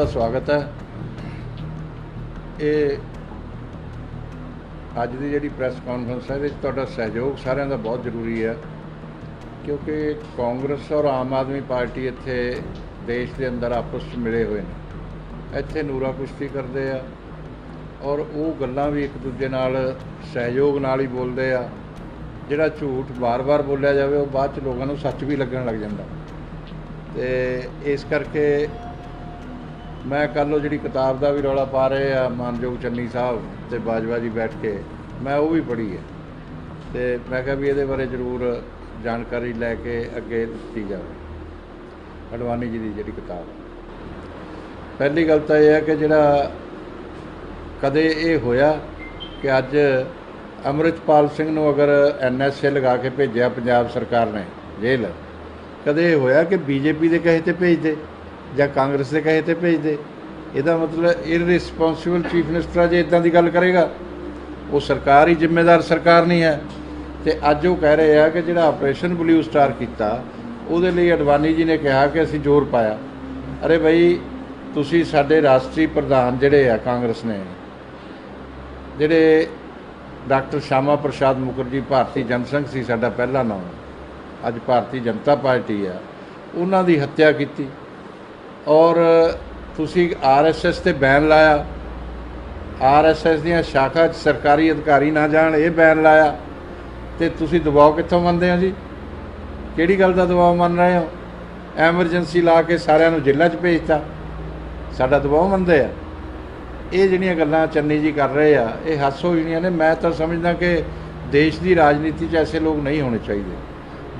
ਦਾ ਸਵਾਗਤ ਹੈ। ਇਹ ਅੱਜ ਦੀ ਜਿਹੜੀ ਪ੍ਰੈਸ ਕਾਨਫਰੰਸ ਹੈ, ਇਹਦੇ ਵਿੱਚ ਤੁਹਾਡਾ ਸਹਿਯੋਗ ਸਾਰਿਆਂ ਦਾ ਬਹੁਤ ਜ਼ਰੂਰੀ ਹੈ। ਕਿਉਂਕਿ ਕਾਂਗਰਸ ਔਰ ਆਮ ਆਦਮੀ ਪਾਰਟੀ ਇੱਥੇ ਦੇਸ਼ ਦੇ ਅੰਦਰ ਆਪਸ ਵਿੱਚ ਮਿਲੇ ਹੋਏ ਨੇ। ਇੱਥੇ ਨੂਰਾ ਕੁਸ਼ਤੀ ਕਰਦੇ ਆ ਔਰ ਉਹ ਗੱਲਾਂ ਵੀ ਇੱਕ ਦੂਜੇ ਨਾਲ ਸਹਿਯੋਗ ਨਾਲ ਹੀ ਬੋਲਦੇ ਆ। ਜਿਹੜਾ ਝੂਠ ਵਾਰ-ਵਾਰ ਬੋਲਿਆ ਜਾਵੇ, ਉਹ ਬਾਅਦ ਚ ਲੋਕਾਂ ਨੂੰ ਸੱਚ ਵੀ ਲੱਗਣ ਲੱਗ ਜਾਂਦਾ। ਤੇ ਇਸ ਕਰਕੇ ਮੈਂ ਕੱਲ੍ਹ ਉਹ ਜਿਹੜੀ ਕਿਤਾਬ ਦਾ ਵੀ ਰੌਲਾ ਪਾ ਰਹੇ ਆ, ਮਾਨਯੋਗ ਚੰਨੀ ਸਾਹਿਬ ਤੇ ਬਾਜਵਾ ਜੀ ਬੈਠ ਕੇ, ਮੈਂ ਉਹ ਵੀ ਪੜ੍ਹੀ ਹੈ। ਤੇ ਮੈਂ ਕਿਹਾ ਵੀ ਇਹਦੇ ਬਾਰੇ ਜ਼ਰੂਰ ਜਾਣਕਾਰੀ ਲੈ ਕੇ ਅੱਗੇ ਦਿੱਤੀ ਜਾਵੇ, ਅਡਵਾਨੀ ਜੀ ਦੀ ਜਿਹੜੀ ਕਿਤਾਬ। ਪਹਿਲੀ ਗੱਲ ਤਾਂ ਇਹ ਹੈ ਕਿ ਜਿਹੜਾ ਕਦੇ ਇਹ ਹੋਇਆ ਕਿ ਅੱਜ ਅੰਮ੍ਰਿਤਪਾਲ ਸਿੰਘ ਨੂੰ ਅਗਰ ਐਨਐਸਏ ਲਗਾ ਕੇ ਭੇਜਿਆ ਪੰਜਾਬ ਸਰਕਾਰ ਨੇ ਜੇਲ੍ਹ, ਕਦੇ ਇਹ ਹੋਇਆ ਕਿ ਬੀਜੇਪੀ ਦੇ ਕਹੇ ਤੇ ਭੇਜਦੇ ਜਾਂ ਕਾਂਗਰਸ ਦੇ ਕਹੇ ਤੇ ਭੇਜ ਦੇ ਇਹਦਾ ਮਤਲਬ ਇਰਰਿਸਪੌਂਸਿਬਲ ਚੀਫ ਮਿਨਿਸਟਰ ਜੇ ਇਦਾਂ ਦੀ ਗੱਲ ਕਰੇਗਾ, ਉਹ ਸਰਕਾਰ ਹੀ ਜ਼ਿੰਮੇਦਾਰ ਸਰਕਾਰ ਨਹੀਂ ਹੈ। ਤੇ ਅੱਜ ਉਹ ਕਹਿ ਰਹੇ ਆ ਕਿ ਜਿਹੜਾ ਆਪਰੇਸ਼ਨ ਬਲੂ ਸਟਾਰ ਕੀਤਾ, ਉਹਦੇ ਲਈ ਅਡਵਾਨੀ ਜੀ ਨੇ ਕਿਹਾ ਕਿ ਅਸੀਂ ਜ਼ੋਰ ਪਾਇਆ। ਅਰੇ ਭਾਈ ਤੁਸੀਂ ਸਾਡੇ ਰਾਸ਼ਟਰੀ ਪ੍ਰਧਾਨ ਜਿਹੜੇ ਆ ਕਾਂਗਰਸ ਨੇ, ਜਿਹੜੇ ਡਾਕਟਰ ਸ਼ਾਮਾ ਪ੍ਰਸਾਦ ਮੁਖਰਜੀ ਭਾਰਤੀ ਜਨਸੰਘ ਸੀ ਸਾਡਾ ਪਹਿਲਾ ਨਾਮ, ਅੱਜ ਭਾਰਤੀ ਜਨਤਾ ਪਾਰਟੀ ਆ, ਉਹਨਾਂ ਦੀ ਹੱਤਿਆ ਕੀਤੀ। ਔਰ ਤੁਸੀਂ ਆਰਐਸਐਸ ਤੇ ਬੈਨ ਲਾਇਆ। ਆਰਐਸਐਸ ਦੀਆਂ ਸ਼ਾਖਾ 'ਚ ਸਰਕਾਰੀ ਅਧਿਕਾਰੀ ਨਾ ਜਾਣ, ਇਹ ਬੈਨ ਲਾਇਆ। ਤੇ ਤੁਸੀਂ ਦਬਾਅ ਕਿੱਥੋਂ ਮੰਨਦੇ ਹੋ ਜੀ? ਕਿਹੜੀ ਗੱਲ ਦਾ ਦਬਾਅ ਮੰਨ ਰਹੇ ਹੋ? ਐਮਰਜੈਂਸੀ ਲਾ ਕੇ ਸਾਰਿਆਂ ਨੂੰ ਜੇਲ੍ਹਾਂ 'ਚ ਭੇਜਤਾ। ਸਾਡਾ ਦਬਾਅ ਮੰਨਦੇ ਆ। ਇਹ ਜਿਹੜੀਆਂ ਗੱਲਾਂ ਚੰਨੀ ਜੀ ਕਰ ਰਹੇ ਆ, ਇਹ ਹਾਸੋ ਜਿਹੜੀਆਂ ਨੇ। ਮੈਂ ਤਾਂ ਸਮਝਦਾ ਕਿ ਦੇਸ਼ ਦੀ ਰਾਜਨੀਤੀ 'ਚ ਐਸੇ ਲੋਕ ਨਹੀਂ ਹੋਣੇ ਚਾਹੀਦੇ।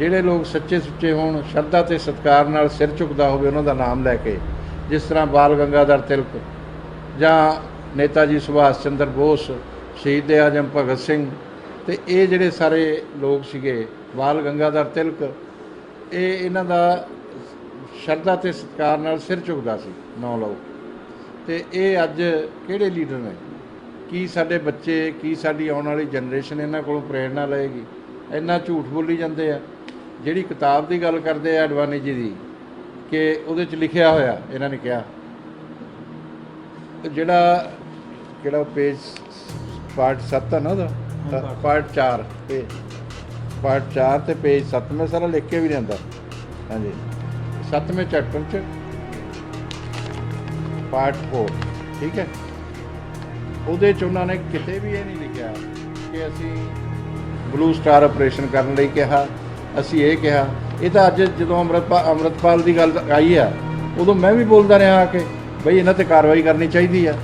ਜਿਹੜੇ ਲੋਕ ਸੱਚੇ ਸੁੱਚੇ ਹੋਣ, ਸ਼ਰਧਾ ਤੇ ਸਤਿਕਾਰ ਨਾਲ ਸਿਰ ਝੁਕਦਾ ਹੋਵੇ, ਉਹਨਾਂ ਦਾ ਨਾਮ ਲੈ ਕੇ ਜਿਸ ਤਰ੍ਹਾਂ ਬਾਲ ਗੰਗਾਧਰ ਤਿਲਕ ਜਾਂ ਨੇਤਾ ਜੀ ਸੁਭਾਸ਼ ਚੰਦਰ ਬੋਸ, ਸ਼ਹੀਦ ਆਜਮ ਭਗਤ ਸਿੰਘ ਤੇ ਇਹ ਜਿਹੜੇ ਸਾਰੇ ਲੋਕ ਸੀਗੇ, ਬਾਲ ਗੰਗਾਧਰ ਤਿਲਕ, ਇਹ ਇਹਨਾਂ ਦਾ ਸ਼ਰਧਾ ਤੇ ਸਤਿਕਾਰ ਨਾਲ ਸਿਰ ਝੁਕਦਾ ਸੀ, ਨੌ ਲਓ ਤੇ ਇਹ ਅੱਜ ਕਿਹੜੇ ਲੀਡਰ ਨੇ? ਕੀ ਸਾਡੇ ਬੱਚੇ, ਕੀ ਸਾਡੀ ਆਉਣ ਵਾਲੀ ਜਨਰੇਸ਼ਨ ਇਹਨਾਂ ਕੋਲੋਂ ਪ੍ਰੇਰਣਾ ਲਏਗੀ? ਇੰਨਾ ਝੂਠ ਬੋਲੀ ਜਾਂਦੇ ਆ। ਜਿਹੜੀ ਕਿਤਾਬ ਦੀ ਗੱਲ ਕਰਦੇ ਆ ਅਡਵਾਨੀ ਜੀ ਦੀ ਕਿ ਉਹਦੇ ਚ ਲਿਖਿਆ ਹੋਇਆ ਇਹਨਾਂ ਨੇ ਕਿਹਾ। ਜਿਹੜਾ ਕਿਹੜਾ ਪੇਜ ਪਾਰਟ 7 ਹੈ ਨਾ ਉਹਦਾ? ਪਾਰਟ 4 ਤੇ ਪਾਰਟ 4 ਤੇ ਪੇਜ 7 ਮੈਂ ਸਾਰਾ ਲਿਖ ਕੇ ਵੀ ਲਿਆਂਦਾ ਹਾਂਜੀ। 7ਵੇਂ ਚੈਪਟਰ ਚ ਪਾਰਟ 4 ਠੀਕ ਹੈ? ਉਹਦੇ ਚ ਉਹਨਾਂ ਨੇ ਕਿਤੇ ਵੀ ਇਹ ਨਹੀਂ ਲਿਖਿਆ ਕਿ ਅਸੀਂ ਬਲੂ ਸਟਾਰ ਆਪਰੇਸ਼ਨ ਕਰਨ ਲਈ ਕਿਹਾ। ਅਸੀਂ ਇਹ ਕਿਹਾ, ਇਹ ਤਾਂ ਅੱਜ ਜਦੋਂ ਅੰਮ੍ਰਿਤਪਾਲ ਅੰਮ੍ਰਿਤਪਾਲ ਦੀ ਗੱਲ ਆਈ ਆ, ਉਦੋਂ ਮੈਂ ਵੀ ਬੋਲਦਾ ਰਿਹਾ ਕਿ, ਬਈ ਇਹਨਾਂ ਤੇ ਕਾਰਵਾਈ ਕਰਨੀ ਚਾਹੀਦੀ ਆ।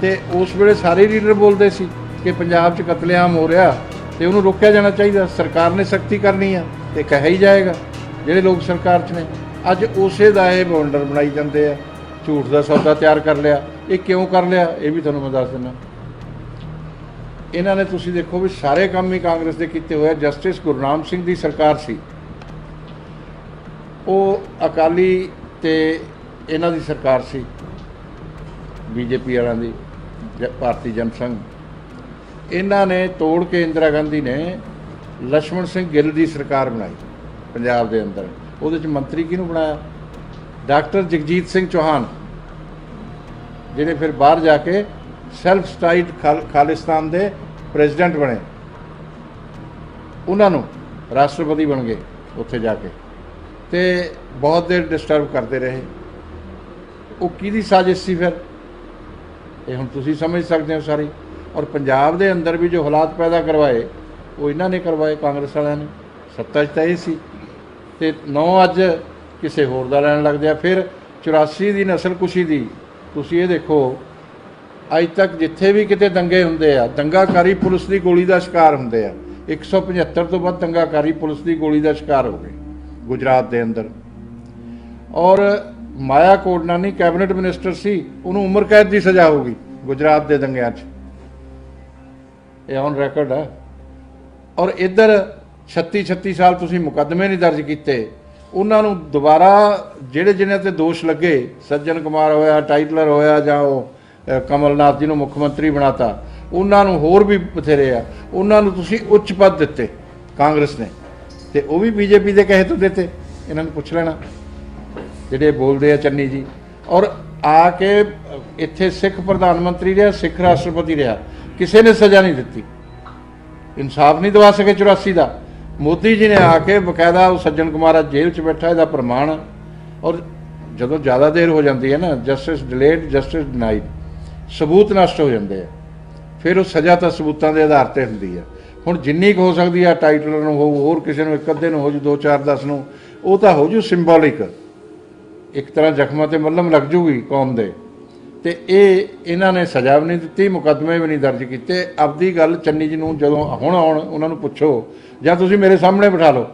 ਤੇ ਉਸ ਵੇਲੇ ਸਾਰੇ ਲੀਡਰ ਬੋਲਦੇ ਸੀ ਕਿ ਪੰਜਾਬ 'ਚ ਕਤਲੇਆਮ ਹੋ ਰਿਹਾ, ਤੇ ਉਹਨੂੰ ਰੋਕਿਆ ਜਾਣਾ ਚਾਹੀਦਾ, ਸਰਕਾਰ ਨੇ ਸਖਤੀ ਕਰਨੀ ਆ, ਤੇ ਕਹਿ ਹੀ ਜਾਏਗਾ, ਜਿਹੜੇ ਲੋਕ ਸਰਕਾਰ 'ਚ ਨੇ। ਅੱਜ ਉਸੇ ਦਾ ਇਹ ਬੌਂਡਰ ਬਣਾਈ ਜਾਂਦੇ ਆ, ਝੂਠ ਦਾ ਸੌਦਾ ਤਿਆਰ ਕਰ ਲਿਆ, ਇਹ ਕਿਉਂ ਕਰ ਲਿਆ, ਇਹ ਵੀ ਤੁਹਾਨੂੰ ਮੈਂ ਦੱਸ ਦਿੰਦਾ। ਇਹਨਾਂ ਨੇ ਤੁਸੀਂ ਦੇਖੋ ਵੀ ਸਾਰੇ ਕੰਮ ਹੀ ਕਾਂਗਰਸ ਦੇ ਕੀਤੇ ਹੋਇਆ ਜਸਟਿਸ ਗੁਰਨਾਮ ਸਿੰਘ ਦੀ ਸਰਕਾਰ ਸੀ। ਉਹ ਅਕਾਲੀ ਤੇ ਇਹਨਾਂ ਦੀ ਸਰਕਾਰ ਸੀ। ਬੀਜੇਪੀ ਵਾਲਿਆਂ ਦੀ ਭਾਰਤੀ ਜਨਸੰਘ। ਇਹਨਾਂ ਨੇ ਤੋੜ ਕੇ ਇੰਦਰਾ ਗਾਂਧੀ ਨੇ ਲక్ష్మణ ਸਿੰਘ ਗਿੱਲ ਦੀ ਸਰਕਾਰ ਬਣਾਈ ਪੰਜਾਬ ਦੇ ਅੰਦਰ। ਉਹਦੇ ਚ ਮੰਤਰੀ ਕਿਹਨੂੰ ਬਣਾਇਆ? ਡਾਕਟਰ ਜਗਜੀਤ ਸਿੰਘ ਚੌਹਾਨ ਜਿਹੜੇ ਫਿਰ ਬਾਹਰ ਜਾ ਕੇ ਸੈਲਫ ਸਟਾਈਡ ਖਾਲਿਸਤਾਨ ਦੇ ਪ੍ਰੈਜ਼ੀਡੈਂਟ ਬਣੇ। ਉਹਨਾਂ ਨੂੰ ਰਾਸ਼ਟਰਪਤੀ ਬਣ ਗਏ ਉੱਥੇ ਜਾ ਕੇ। ਤੇ ਬਹੁਤ ਦੇਰ ਡਿਸਟਰਬ ਕਰਦੇ ਰਹੇ। ਉਹ ਕਿਹਦੀ ਸਾਜ਼ਿਸ਼ ਸੀ ਫਿਰ? ਇਹ ਹੁਣ ਤੁਸੀਂ ਸਮਝ ਸਕਦੇ ਹੋ ਸਾਰੀ। ਔਰ ਪੰਜਾਬ ਦੇ ਅੰਦਰ ਵੀ ਜੋ ਹਾਲਾਤ ਪੈਦਾ ਕਰਵਾਏ, ਉਹ ਇਹਨਾਂ ਨੇ ਕਰਵਾਏ ਕਾਂਗਰਸ ਵਾਲਿਆਂ ਨੇ। ਸੱਤਾ 'ਚ ਤਾਂ ਇਹ ਸੀ। ਤੇ ਨੌ ਅੱਜ ਕਿਸੇ ਹੋਰ ਦਾ ਲੈਣ ਲੱਗਦੇ ਆ ਫਿਰ 84 ਦੀ ਨਸਲ ਕੁਸ਼ੀ ਦੀ ਤੁਸੀਂ ਇਹ ਦੇਖੋ ਅੱਜ ਤੱਕ ਜਿੱਥੇ ਵੀ ਕਿਤੇ ਦੰਗੇ ਹੁੰਦੇ ਆ, ਦੰਗਾਕਾਰੀ ਪੁਲਿਸ ਦੀ ਗੋਲੀ ਦਾ ਸ਼ਿਕਾਰ ਹੁੰਦੇ ਆ। 175 ਤੋਂ ਵੱਧ ਦੰਗਾਕਾਰੀ ਪੁਲਿਸ ਦੀ ਗੋਲੀ ਦਾ ਸ਼ਿਕਾਰ ਹੋ ਗਏ ਗੁਜਰਾਤ ਦੇ ਅੰਦਰ। ਔਰ ਮਾਇਆ ਕੋਡਨਾਨੀ ਕੈਬਨਿਟ ਮਿਨਿਸਟਰ ਸੀ, ਉਹਨੂੰ ਉਮਰ ਕੈਦ ਦੀ ਸਜ਼ਾ ਹੋ ਗਈ ਗੁਜਰਾਤ ਦੇ ਦੰਗਿਆਂ 'ਚ। ਇਹ ਔਨ ਰੈਕੋਰਡ ਹੈ ਔਰ ਇੱਧਰ 36 36 ਸਾਲ ਤੁਸੀਂ ਮੁਕੱਦਮੇ ਨਹੀਂ ਦਰਜ ਕੀਤੇ, ਉਹਨਾਂ ਨੂੰ ਦੁਬਾਰਾ ਜਿਹੜੇ ਜਿਹਨਾਂ ਤੇ ਦੋਸ਼ ਲੱਗੇ, ਸੱਜਣ ਕੁਮਾਰ ਹੋਇਆ, ਟਾਈਟਲਰ ਹੋਇਆ ਜਾਂ ਉਹ ਕਮਲਨਾਥ ਜੀ ਨੂੰ ਮੁੱਖ ਮੰਤਰੀ ਬਣਾਤਾ। ਉਹਨਾਂ ਨੂੰ ਹੋਰ ਵੀ ਬਥੇਰੇ ਆ। ਉਹਨਾਂ ਨੂੰ ਤੁਸੀਂ ਉੱਚ ਪਦ ਦਿੱਤੇ ਕਾਂਗਰਸ ਨੇ। ਤੇ ਉਹ ਵੀ ਬੀਜੇਪੀ ਦੇ ਕਹੇ ਤੋਂ ਦਿੱਤੇ। ਇਹਨਾਂ ਨੂੰ ਪੁੱਛ ਲੈਣਾ। ਜਿਹੜੇ ਬੋਲਦੇ ਆ ਚੰਨੀ ਜੀ। ਔਰ ਆ ਕੇ ਇੱਥੇ ਸਿੱਖ ਪ੍ਰਧਾਨ ਮੰਤਰੀ ਰਿਹਾ, ਸਿੱਖ ਰਾਸ਼ਟਰਪਤੀ ਰਿਹਾ। ਕਿਸੇ ਨੇ ਸਜ਼ਾ ਨਹੀਂ ਦਿੱਤੀ। ਇਨਸਾਫ ਨਹੀਂ ਦਵਾ ਸਕੇ 84 ਦਾ। ਮੋਦੀ ਜੀ ਨੇ ਆ ਕੇ ਬਕਾਇਦਾ ਉਹ ਸੱਜਣ ਕੁਮਾਰ ਅੱਜ ਜੇਲ੍ਹ 'ਚ ਬੈਠਾ, ਇਹਦਾ ਪ੍ਰਮਾਣ। ਔਰ ਜਦੋਂ ਜ਼ਿਆਦਾ ਦੇਰ ਹੋ ਜਾਂਦੀ ਹੈ ਨਾ, ਜਸਟਿਸ ਡਿਲੇਡ, ਜਸਟਿਸ ਡਿਨਾਈਡ। ਸਬੂਤ ਨਸ਼ਟ ਹੋ ਜਾਂਦੇ ਆ। ਫਿਰ ਉਹ ਸਜ਼ਾ ਤਾਂ ਸਬੂਤਾਂ ਦੇ ਆਧਾਰ ਤੇ ਹੁੰਦੀ ਹੈ ਹੁਣ ਜਿੰਨੀ ਕੁ ਹੋ ਸਕਦੀ ਆ ਟਾਈਟਲਰ ਨੂੰ ਹੋ ਹੋਰ ਕਿਸੇ ਨੂੰ ਇੱਕ ਅੱਧੇ ਨੂੰ ਹੋ ਜੂ 2 4 10 ਨੂੰ, ਉਹ ਤਾਂ ਹੋ ਜੂ ਸਿੰਬੋਲਿਕ ਇੱਕ ਤਰ੍ਹਾਂ ਜ਼ਖਮਾਂ ਤੇ ਮੱਲਮ ਲੱਗ ਜੂਗੀ ਕੌਮ ਦੇ। ਤੇ ਇਹ ਇਹਨਾਂ ਨੇ ਸਜ਼ਾ ਵੀ ਨਹੀਂ ਦਿੱਤੀ, ਮੁਕੱਦਮੇ ਵੀ ਨਹੀਂ ਦਰਜ ਕੀਤੇ। ਆਪਦੀ ਗੱਲ ਚੰਨੀ ਜੀ ਨੂੰ ਜਦੋਂ ਹੁਣ ਆਉਣ, ਉਹਨਾਂ ਨੂੰ ਪੁੱਛੋ, ਜਾਂ ਤੁਸੀਂ ਮੇਰੇ ਸਾਹਮਣੇ ਬਿਠਾ ਲਓ।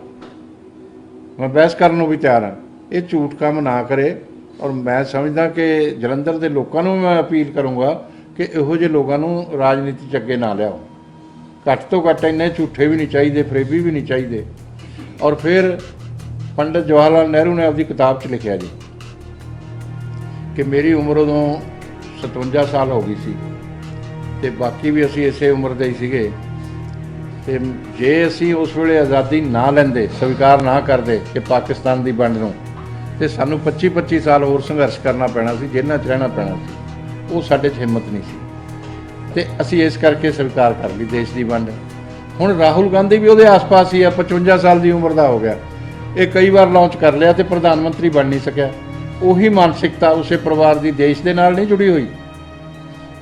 ਮੈਂ ਬਹਿਸ ਕਰਨ ਨੂੰ ਵੀ ਤਿਆਰ ਹਾਂ ਇਹ ਝੂਠ ਕੰਮ ਨਾ ਕਰੇ। ਔਰ ਮੈਂ ਸਮਝਦਾ ਕਿ ਜਲੰਧਰ ਦੇ ਲੋਕਾਂ ਨੂੰ ਮੈਂ ਅਪੀਲ ਕਰੂੰਗਾ ਕਿ ਇਹੋ ਜਿਹੇ ਲੋਕਾਂ ਨੂੰ ਰਾਜਨੀਤੀ 'ਚ ਅੱਗੇ ਨਾ ਲਿਆਓ। ਘੱਟ ਤੋਂ ਘੱਟ ਇੰਨੇ ਝੂਠੇ ਵੀ ਨਹੀਂ ਚਾਹੀਦੇ, ਫਰੇਬੀ ਵੀ ਨਹੀਂ ਚਾਹੀਦੇ। ਔਰ ਫਿਰ ਪੰਡਤ ਜਵਾਹਰ ਲਾਲ ਨਹਿਰੂ ਨੇ ਆਪਦੀ ਕਿਤਾਬ 'ਚ ਲਿਖਿਆ ਜੀ ਕਿ ਮੇਰੀ ਉਮਰ ਉਦੋਂ 57 ਸਾਲ ਹੋ ਗਈ ਸੀ ਤੇ ਬਾਕੀ ਵੀ ਅਸੀਂ ਇਸੇ ਉਮਰ ਦੇ ਹੀ ਸੀਗੇ। ਤੇ ਜੇ ਅਸੀਂ ਉਸ ਵੇਲੇ ਆਜ਼ਾਦੀ ਨਾ ਲੈਂਦੇ, ਸਵੀਕਾਰ ਨਾ ਕਰਦੇ ਕਿ ਪਾਕਿਸਤਾਨ ਦੀ ਵੰਡ ਨੂੰ ਤੇ ਸਾਨੂੰ 25 25 ਸਾਲ ਹੋਰ ਸੰਘਰਸ਼ ਕਰਨਾ ਪੈਣਾ ਸੀ, ਜੇਲ੍ਹਾਂ 'ਚ ਰਹਿਣਾ ਪੈਣਾ ਸੀ। ਉਹ ਸਾਡੇ 'ਚ ਹਿੰਮਤ ਨਹੀਂ ਸੀ। ਤੇ ਅਸੀਂ ਇਸ ਕਰਕੇ ਸਵੀਕਾਰ ਕਰ ਲਈ ਦੇਸ਼ ਦੀ ਵੰਡ। ਹੁਣ ਰਾਹੁਲ ਗਾਂਧੀ ਵੀ ਉਹਦੇ ਆਸ-ਪਾਸ ਹੀ ਆ 55 ਸਾਲ ਦੀ ਉਮਰ ਦਾ ਹੋ ਗਿਆ। ਇਹ ਕਈ ਵਾਰ ਲਾਂਚ ਕਰ ਲਿਆ ਤੇ ਪ੍ਰਧਾਨ ਮੰਤਰੀ ਬਣ ਨਹੀਂ ਸਕਿਆ। ਉਹੀ ਮਾਨਸਿਕਤਾ ਉਸੇ ਪਰਿਵਾਰ ਦੀ ਦੇਸ਼ ਦੇ ਨਾਲ ਨਹੀਂ ਜੁੜੀ ਹੋਈ।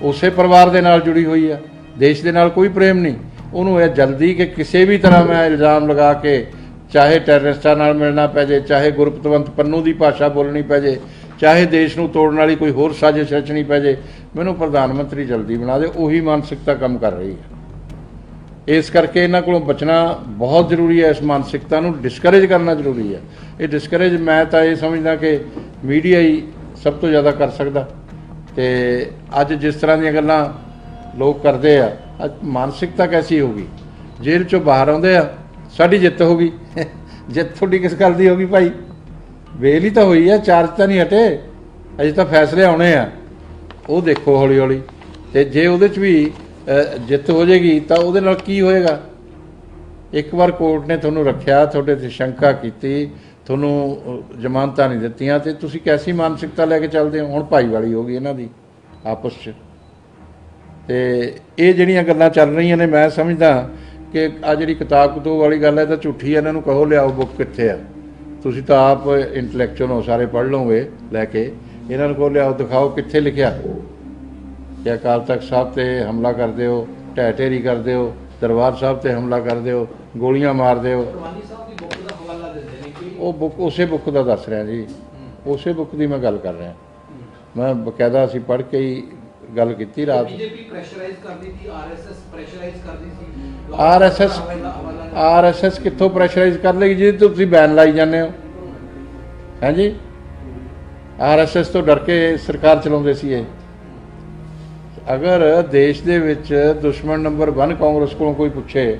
ਉਸੇ ਪਰਿਵਾਰ ਦੇ ਨਾਲ ਜੁੜੀ ਹੋਈ ਆ। ਦੇਸ਼ ਦੇ ਨਾਲ ਕੋਈ ਪ੍ਰੇਮ ਨਹੀਂ। ਉਹਨੂੰ ਇਹ ਜਲਦੀ ਕਿ ਕਿਸੇ ਵੀ ਤਰ੍ਹਾਂ ਮੈਂ ਇਲਜ਼ਾਮ ਲਗਾ ਕੇ ਚਾਹੇ ਟੈਰਰਿਸਟਾਂ ਨਾਲ ਮਿਲਣਾ ਪੈ ਜੇ, ਚਾਹੇ ਗੁਰਪਤਵੰਤ ਪੰਨੂ ਦੀ ਭਾਸ਼ਾ ਬੋਲਣੀ ਪੈ ਜੇ, ਚਾਹੇ ਦੇਸ਼ ਨੂੰ ਤੋੜਨ ਵਾਲੀ ਕੋਈ ਹੋਰ ਸਾਜ਼ਿਸ਼ ਰਚਣੀ ਪੈ ਜੇ, ਮੈਨੂੰ ਪ੍ਰਧਾਨ ਮੰਤਰੀ ਜਲਦੀ ਬਣਾ ਦੇ ਉਹੀ ਮਾਨਸਿਕਤਾ ਕੰਮ ਕਰ ਰਹੀ ਹੈ। ਇਸ ਕਰਕੇ ਇਹਨਾਂ ਕੋਲੋਂ ਬਚਣਾ ਬਹੁਤ ਜ਼ਰੂਰੀ ਹੈ, ਇਸ ਮਾਨਸਿਕਤਾ ਨੂੰ ਡਿਸਕਰੇਜ ਕਰਨਾ ਜ਼ਰੂਰੀ ਹੈ। ਇਹ ਡਿਸਕਰੇਜ ਮੈਂ ਤਾਂ ਇਹ ਸਮਝਦਾ ਕਿ ਮੀਡੀਆ ਹੀ ਸਭ ਤੋਂ ਜ਼ਿਆਦਾ ਕਰ ਸਕਦਾ। ਤੇ ਅੱਜ ਜਿਸ ਤਰ੍ਹਾਂ ਦੀਆਂ ਗੱਲਾਂ ਲੋਕ ਕਰਦੇ ਆ ਮਾਨਸਿਕਤਾ ਕੈਸੀ ਹੋਗੀ ਜੇਲ੍ਹ ਚੋਂ ਬਾਹਰ ਆਉਂਦੇ ਆ ਸਾਡੀ ਜਿੱਤ ਹੋ ਗਈ। ਜਿੱਤ ਤੁਹਾਡੀ ਕਿਸ ਗੱਲ ਦੀ ਹੋ ਗਈ ਭਾਈ? ਵੇਲ ਹੀ ਤਾਂ ਹੋਈ ਆ, ਚਾਰਜ ਤਾਂ ਨਹੀਂ ਹਟੇ। ਅਜੇ ਤਾਂ ਫੈਸਲੇ ਆਉਣੇ ਆ। ਉਹ ਦੇਖੋ ਹੌਲੀ ਹੌਲੀ ਤੇ ਜੇ ਉਹਦੇ ਚ ਵੀ ਜਿੱਤ ਹੋ ਜਾਏਗੀ, ਤਾਂ ਉਹਦੇ ਨਾਲ ਕੀ ਹੋਏਗਾ? ਇੱਕ ਵਾਰ ਕੋਰਟ ਨੇ ਤੁਹਾਨੂੰ ਰੱਖਿਆ, ਤੁਹਾਡੇ ਤੇ ਸ਼ੰਕਾ ਕੀਤੀ, ਤੁਹਾਨੂੰ ਜ਼ਮਾਨਤਾਂ ਨਹੀਂ ਦਿੱਤੀਆਂ, ਤੇ ਤੁਸੀਂ ਕੈਸੀ ਮਾਨਸਿਕਤਾ ਲੈ ਕੇ ਚੱਲਦੇ ਹੋ? ਹੁਣ ਭਾਈਵਾਲੀ ਹੋ ਗਈ ਇਹਨਾਂ ਦੀ, ਆਪਸ 'ਚ। ਤੇ ਇਹ ਜਿਹੜੀਆਂ ਗੱਲਾਂ ਚੱਲ ਰਹੀਆਂ ਨੇ, ਮੈਂ ਸਮਝਦਾ ਕਿ ਆ ਜਿਹੜੀ ਕਿਤਾਬ ਕਤੂਬ ਵਾਲੀ ਗੱਲ ਹੈ ਤਾਂ ਝੂਠੀ ਹੈ, ਇਹਨਾਂ ਨੂੰ ਕਹੋ ਲਿਆਓ ਬੁੱਕ ਕਿੱਥੇ ਆ। ਤੁਸੀਂ ਤਾਂ ਆਪ ਇੰਟੈਲੈਕਚੁਅਲ ਹੋ, ਸਾਰੇ ਪੜ੍ਹ ਲਓਗੇ ਲੈ ਕੇ। ਇਹਨਾਂ ਨੂੰ ਕਹੋ ਲਿਆਓ, ਦਿਖਾਓ ਕਿੱਥੇ ਲਿਖਿਆ। ਕਿ ਅਕਾਲ ਤਖਤ ਸਾਹਿਬ ਤੇ ਹਮਲਾ ਕਰਦੇ ਹੋ ਢਹਿ ਢੇਰੀ ਕਰਦੇ ਹੋ, ਦਰਬਾਰ ਸਾਹਿਬ ਤੇ ਹਮਲਾ ਕਰਦੇ ਹੋ, ਗੋਲੀਆਂ ਮਾਰਦੇ ਹੋ। ਉਹ ਬੁੱਕ, ਉਸੇ ਬੁੱਕ ਦਾ ਦੱਸ ਰਿਹਾ ਜੀ। ਉਸੇ ਬੁੱਕ ਦੀ ਮੈਂ ਗੱਲ ਕਰ ਰਿਹਾ। ਮੈਂ ਬਕਾਇਦਾ ਅਸੀਂ ਪੜ੍ਹ ਕੇ ਹੀ ਗੱਲ ਕੀਤੀ ਰਾਤ ਬੀਜੇਪੀ ਪ੍ਰੈਸ਼ਰਾਈਜ਼ ਕਰਦੀ ਸੀ ਆਰਐਸਐਸ ਪ੍ਰੈਸ਼ਰਾਈਜ਼ ਕਰਦੀ ਸੀ। ਆਰਐਸਐਸ ਆਰਐਸਐਸ ਕਿੱਥੋਂ ਪ੍ਰੈਸ਼ਰਾਈਜ਼ ਕਰ ਲੇਗੀ ਜੀ? ਤੁਸੀਂ ਬੈਨ ਲਾਈ ਜਾਂਦੇ ਹੋ। ਹਾਂਜੀ ਆਰਐਸਐਸ ਤੋਂ ਡਰ ਕੇ ਸਰਕਾਰ ਚਲਾਉਂਦੇ ਸੀ ਇਹ। ਅਗਰ ਦੇਸ਼ ਦੇ ਵਿੱਚ ਦੁਸ਼ਮਣ ਨੰਬਰ 1 ਕਾਂਗਰਸ ਕੋਲੋਂ ਕੋਈ ਪੁੱਛੇ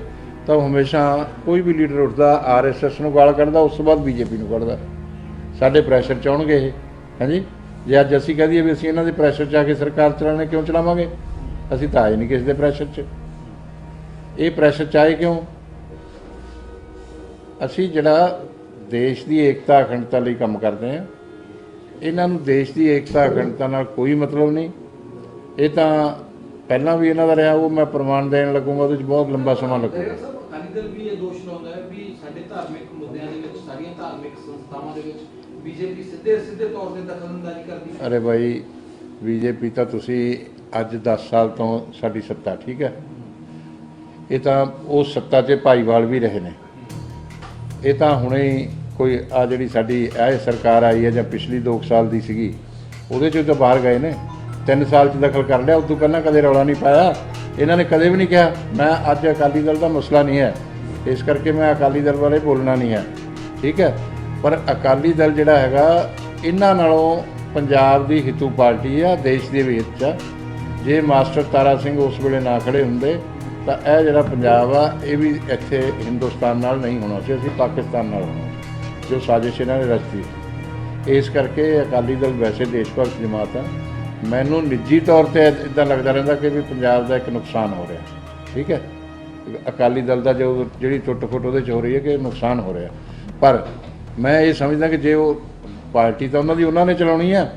ਤਾਂ ਹਮੇਸ਼ਾ ਕੋਈ ਵੀ ਲੀਡਰ ਉੱਠਦਾ ਆਰਐਸਐਸ ਨੂੰ ਗਾਲ ਕੱਢਦਾ ਉਸ ਤੋਂ ਬਾਅਦ ਬੀਜੇਪੀ ਨੂੰ ਕੱਢਦਾ। ਸਾਡੇ ਪ੍ਰੈਸ਼ਰ ਚ ਆਉਣਗੇ ਇਹ। ਹਾਂਜੀ ਜੇ ਅੱਜ ਅਸੀਂ ਕਹ ਦਈਏ ਵੀ ਅਸੀਂ ਇਹਨਾਂ ਦੇ ਪ੍ਰੈਸ਼ਰ ਚ ਆ ਕੇ ਸਰਕਾਰ ਚਲਾਉਣੇ, ਕਿਉਂ ਚਲਾਵਾਂਗੇ? ਅਸੀਂ ਤਾਂ ਆਏ ਨਹੀਂ ਕਿਸੇ ਦੇ ਪ੍ਰੈਸ਼ਰ ਚ। ਇਹ ਪ੍ਰੈਸ਼ਰ 'ਚ ਆਏ ਕਿਉਂ? ਅਸੀਂ ਜਿਹੜਾ ਦੇਸ਼ ਦੀ ਏਕਤਾ, ਅਖੰਡਤਾ ਲਈ ਕੰਮ ਕਰਦੇ ਹਾਂ, ਇਹਨਾਂ ਨੂੰ ਦੇਸ਼ ਦੀ ਏਕਤਾ, ਅਖੰਡਤਾ ਨਾਲ ਕੋਈ ਮਤਲਬ ਨਹੀਂ। ਇਹ ਤਾਂ ਪਹਿਲਾਂ ਵੀ ਇਹਨਾਂ ਦਾ ਰਿਹਾ, ਉਹ ਮੈਂ ਪ੍ਰਮਾਣ ਦੇਣ ਲੱਗੂਗਾ, ਉਹਦੇ ਵਿੱਚ ਬਹੁਤ ਲੰਬਾ ਸਮਾਂ ਲੱਗੂਗਾ। ਅਕਾਲੀ ਦਲ ਵੀ ਇਹ ਦੋਸ਼ ਲਾਉਂਦਾ ਹੈ ਵੀ ਸਾਡੇ ਧਾਰਮਿਕ ਮੁੱਦਿਆਂ ਦੇ ਵਿੱਚ, ਸਾਰੀਆਂ ਧਾਰਮਿਕ ਸੰਸਥਾਵਾਂ ਦੇ ਵਿੱਚ ਬੀਜੇਪੀ ਸਿੱਧੇ ਸਿੱਧੇ ਤੌਰ ਤੇ ਦਖਲਅੰਦਾਜ਼ੀ ਕਰਦੀ ਹੈ। ਅਰੇ ਭਾਈ ਬੀਜੇਪੀ ਤਾਂ ਤੁਸੀਂ ਅੱਜ 10 ਸਾਲ ਤੋਂ ਸਾਡੀ ਸੱਤਾ, ਠੀਕ ਹੈ? ਇਹ ਤਾਂ ਉਹ ਸੱਤਾ 'ਚ ਭਾਈਵਾਲ ਵੀ ਰਹੇ ਨੇ। ਇਹ ਤਾਂ ਹੁਣੇ ਹੀ ਕੋਈ ਆ ਜਿਹੜੀ ਸਾਡੀ ਇਹ ਸਰਕਾਰ ਆਈ ਹੈ ਜਾਂ ਪਿਛਲੀ 2 ਸਾਲ ਦੀ ਸੀਗੀ, ਉਹਦੇ 'ਚ ਤਾਂ ਬਾਹਰ ਗਏ ਨੇ। 3 ਸਾਲ 'ਚ ਦਖਲ ਕਰ ਲਿਆ, ਉਦੋਂ ਪਹਿਲਾਂ ਕਦੇ ਰੌਲਾ ਨਹੀਂ ਪਾਇਆ। ਇਹਨਾਂ ਨੇ ਕਦੇ ਵੀ ਨਹੀਂ ਕਿਹਾ, ਮੈਂ ਅੱਜ ਅਕਾਲੀ ਦਲ ਦਾ ਮਸਲਾ ਨਹੀਂ ਹੈ। ਇਸ ਕਰਕੇ ਮੈਂ ਅਕਾਲੀ ਦਲ ਬਾਰੇ ਬੋਲਣਾ ਨਹੀਂ ਹੈ। ਠੀਕ ਹੈ? ਪਰ ਅਕਾਲੀ ਦਲ ਜਿਹੜਾ ਹੈਗਾ, ਇਹਨਾਂ ਨਾਲੋਂ ਪੰਜਾਬ ਦੀ ਹਿੱਤੂ ਪਾਰਟੀ ਆ, ਦੇਸ਼ ਦੇ ਵਿੱਚ। ਆ ਜੇ ਮਾਸਟਰ ਤਾਰਾ ਸਿੰਘ ਉਸ ਵੇਲੇ ਨਾ ਖੜੇ ਹੁੰਦੇ, ਤਾਂ ਇਹ ਜਿਹੜਾ ਪੰਜਾਬ ਆ, ਇਹ ਵੀ ਇੱਥੇ ਹਿੰਦੁਸਤਾਨ ਨਾਲ ਨਹੀਂ ਹੋਣਾ ਸੀ, ਅਸੀਂ ਪਾਕਿਸਤਾਨ ਨਾਲ ਹੋਣਾ ਜੋ ਸਾਜ਼ਿਸ਼ ਇਹਨਾਂ ਨੇ ਰਚੀ ਇਸ ਕਰਕੇ ਅਕਾਲੀ ਦਲ ਵੈਸੇ ਦੇਸ਼ ਭਗਤ ਜਮਾਤ ਆ। ਮੈਨੂੰ ਨਿੱਜੀ ਤੌਰ ਤੇ ਇਦਾਂ ਲੱਗਦਾ ਰਹਿੰਦਾ ਕਿ ਵੀ ਪੰਜਾਬ ਦਾ ਇੱਕ ਨੁਕਸਾਨ ਹੋ ਰਿਹਾ। ਠੀਕ ਹੈ? ਅਕਾਲੀ ਦਲ ਦਾ ਜੋ ਜਿਹੜੀ ਟੁੱਟ-ਫੁੱਟ ਉਹਦੇ ਚ ਹੋ ਰਹੀ ਹੈ ਕਿ ਨੁਕਸਾਨ ਹੋ ਰਿਹਾ। ਪਰ ਮੈਂ ਇਹ ਸਮਝਦਾ ਕਿ ਜੇ ਉਹ ਪਾਰਟੀ ਤਾਂ ਉਹਨਾਂ ਦੀ ਉਹਨਾਂ ਨੇ ਚਲਾਉਣੀ ਆ।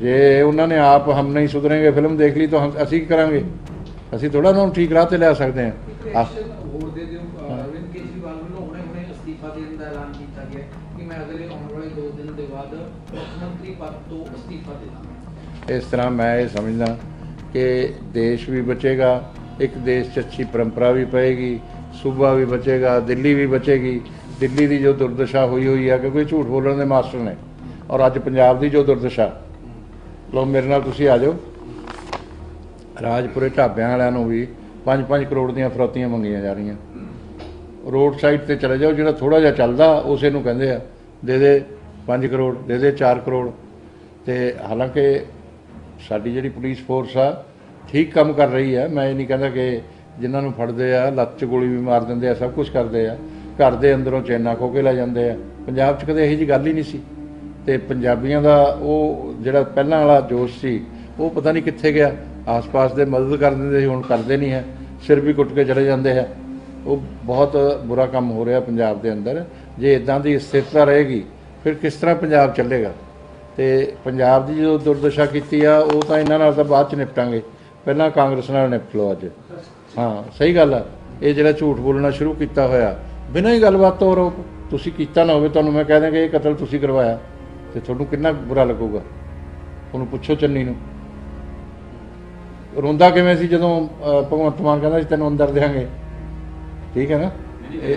ਜੇ ਉਹਨਾਂ ਨੇ ਆਪ ਹਮ ਨਹੀਂ ਸੁਧਰेंगे ਫਿਲਮ ਦੇਖ ਲਈ ਤਾਂ ਅਸੀਂ ਕੀ ਕਰਾਂਗੇ? ਅਸੀਂ ਥੋੜਾ ਉਹਨਾਂ ਨੂੰ ਠੀਕ ਰਾਹ ਤੇ ਲਿਆ ਸਕਦੇ ਹਾਂ। ਇੱਕ ਆ- ਐਕਸ਼ਨ ਹੋਰ ਦੇ ਦਿਓ ਅਹ ਅਰਵਿੰਦ ਕੇਜਰੀਵਾਲ ਵੱਲੋਂ ਹੁਣੇ ਹੁਣੇ ਅਸਤੀਫਾ ਦੇਣ ਦਾ ਐਲਾਨ ਕੀਤਾ ਗਿਆ ਹੈ ਕਿ ਮੈਂ ਅਗਲੇ ਆਉਣ ਵਾਲੇ 2 ਦਿਨ ਦੇ ਬਾਅਦ ਮੁੱਖ ਮੰਤਰੀ ਪਦ ਤੋਂ ਅਸਤੀਫਾ ਦੇ ਦਾਂਗਾ। ਇਸ ਤਰ੍ਹਾਂ ਮੈਂ ਇਹ ਸਮਝਦਾ ਕਿ ਦੇਸ਼ ਵੀ ਬਚੇਗਾ ਇੱਕ ਦੇਸ਼ 'ਚ ਅੱਛੀ ਪਰੰਪਰਾ ਵੀ ਪਏਗੀ ਸੂਬਾ ਵੀ ਬਚੇਗਾ, ਦਿੱਲੀ ਵੀ ਬਚੇਗੀ। ਦਿੱਲੀ ਦੀ ਜੋ ਦੁਰਦਸ਼ਾ ਹੋਈ ਹੋਈ ਹੈ ਕਿਉਂਕਿ ਝੂਠ ਬੋਲਣ ਦੇ ਮਾਸਟਰ ਨੇ। ਔਰ ਅੱਜ ਪੰਜਾਬ ਦੀ ਜੋ ਦੁਰਦਸ਼ਾ। ਲੋ ਮੇਰੇ ਨਾਲ ਤੁਸੀਂ ਆ ਜਾਓ। ਰਾਜਪੁਰੇ ਢਾਬਿਆਂ ਵਾਲਿਆਂ ਨੂੰ ਵੀ 5-5 ਕਰੋੜ ਦੀਆਂ ਫਰੋਤੀਆਂ ਮੰਗੀਆਂ ਜਾ ਰਹੀਆਂ। ਰੋਡ ਸਾਈਡ ਤੇ ਚਲੇ ਜਾਓ, ਜਿਹੜਾ ਥੋੜਾ ਜਿਹਾ ਚੱਲਦਾ, ਉਸੇ ਨੂੰ ਕਹਿੰਦੇ ਆ, ਦੇ ਦੇ 5 ਕਰੋੜ, ਦੇ ਦੇ 4 ਕਰੋੜ। ਤੇ ਹਾਲਾਂਕਿ ਸਾਡੀ ਜਿਹੜੀ ਪੁਲਿਸ ਫੋਰਸ ਆ, ਠੀਕ ਕੰਮ ਕਰ ਰਹੀ ਹੈ ਮੈਂ ਇਹ ਨਹੀਂ ਕਹਿੰਦਾ ਕਿ ਜਿਨ੍ਹਾਂ ਨੂੰ ਫੜਦੇ ਆ, ਲੱਤ 'ਚ ਗੋਲੀ ਵੀ ਮਾਰ ਦਿੰਦੇ ਆ, ਸਭ ਕੁਝ ਕਰਦੇ ਆ। ਘਰ ਦੇ ਅੰਦਰੋਂ ਚੈਨਾ ਖੋ ਕੇ ਲੈ ਜਾਂਦੇ ਆ। ਪੰਜਾਬ 'ਚ ਕਦੇ ਇਹੋ ਜੀ ਗੱਲ ਹੀ ਨਹੀਂ ਸੀ। ਤੇ ਪੰਜਾਬੀਆਂ ਦਾ ਉਹ ਜਿਹੜਾ ਪਹਿਲਾਂ ਵਾਲਾ ਜੋਸ਼ ਸੀ, ਉਹ ਪਤਾ ਨਹੀਂ ਕਿੱਥੇ ਗਿਆ। ਆਸ-ਪਾਸ ਦੇ ਮਦਦ ਕਰ ਦਿੰਦੇ ਸੀ, ਹੁਣ ਕਰਦੇ ਨਹੀਂ ਹੈ। ਸਿਰ ਵੀ ਕੁੱਟ ਕੇ ਚਲੇ ਜਾਂਦੇ ਆ ਉਹ ਬਹੁਤ ਬੁਰਾ ਕੰਮ ਹੋ ਰਿਹਾ ਪੰਜਾਬ ਦੇ ਅੰਦਰ। ਜੇ ਇਦਾਂ ਦੀ ਸਥਿਰਤਾ ਰਹੇਗੀ, ਫਿਰ ਕਿਸ ਤਰ੍ਹਾਂ ਪੰਜਾਬ ਚੱਲੇਗਾ? ਤੇ ਪੰਜਾਬ ਦੀ ਜੋ ਦੁਰਦਸ਼ਾ ਕੀਤੀ ਆ, ਉਹ ਤਾਂ ਇਹਨਾਂ ਨਾਲ ਤਾਂ ਬਾਅਦ ਚ ਨਿਪਟਾਂਗੇ। ਪਹਿਲਾਂ ਕਾਂਗਰਸ ਨਾਲ ਨਿਪਟ ਅੱਜ। ਹਾਂ ਸਹੀ ਗੱਲ ਆ। ਇਹ ਜਿਹੜਾ ਝੂਠ ਬੋਲਣਾ ਸ਼ੁਰੂ ਕੀਤਾ ਹੋਇਆ ਬਿਨਾਂ ਹੀ ਗੱਲਬਾਤ ਤੋਂ ਆਰੋਪ ਤੁਸੀਂ ਕੀਤਾ ਨਾ ਹੋਵੇ ਤੁਹਾਨੂੰ ਮੈਂ ਕਹਿ ਦਾਂਗਾ ਇਹ ਕਤਲ ਤੁਸੀਂ ਕਰਵਾਇਆ ਤੇ ਤੁਹਾਨੂੰ ਕਿੰਨਾ ਬੁਰਾ ਲੱਗੂਗਾ? ਉਹਨੂੰ ਪੁੱਛੋ ਚੰਨੀ ਨੂੰ। ਰੋਂਦਾ ਕਿਵੇਂ ਸੀ ਜਦੋਂ ਅਹ, ਭਗਵੰਤ ਮਾਨ ਕਹਿੰਦਾ ਸੀ ਤੈਨੂੰ ਅੰਦਰ ਦੇਾਂਗੇ ਠੀਕ ਹੈ ਨਾ? ਇਹ